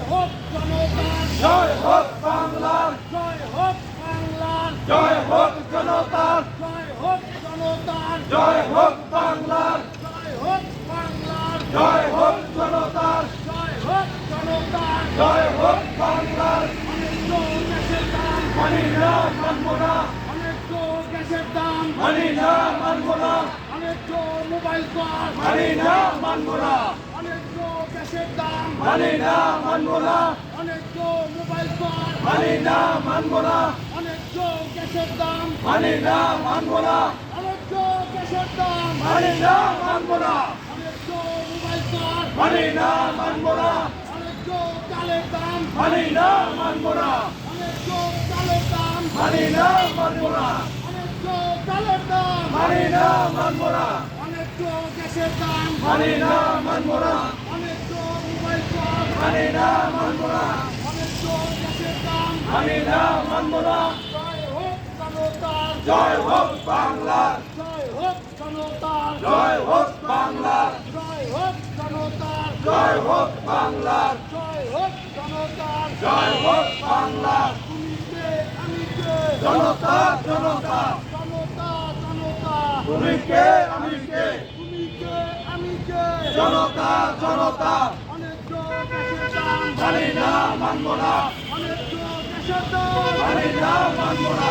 জয় হোক জনতার জয় হোক বাংলার জয় হোক বাংলার জয় হোক জনতার জয় হোক জনতার জয় হোক বাংলার। জয় হোক বাংলার। জয় হোক জনতার। জয় হোক জনতার। জয় হোক বাংলার। অনেক দেশের দাম। মানি না মানব না। অনেক দাম। মানি না মানব না। অনেক মোবাইল ফোন। মানি না মানব না। অনেক দাম। মানি না মানব না। অনেক মোবাইল ফোন। মানি না মানব না। অনেক দাম। মানি না মানব না। দেশের দাম মানি না মানব না। লোক মোবাইল ফোন মানি না মানব না। অনেক চালের দাম মানি না মানব না। মানি না মানব না। মানি না মানব না। মানি না মানব না। মানি না মানব না। মানি না মানব না। জনতার জয় হোক বাংলার জয় হোক জনতার জয় হোক বাংলার জয় হোক জনতার জয় হোক বাংলার জয় হোক জনতার জয় হোক বাংলার তুমি কে আমি কে জনতা জনতা। জনতা জনতা। তুমি কে আমি কে তুমি কে আমি কে জনতা জনতা। অনেক লোক গ্যাসের দাম মানি না মানব না। অনেক লোক গ্যাসের দাম মানি না মানব না।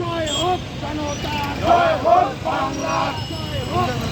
জয় হোক জনতার জয় হোক বাংলা। জয় হোক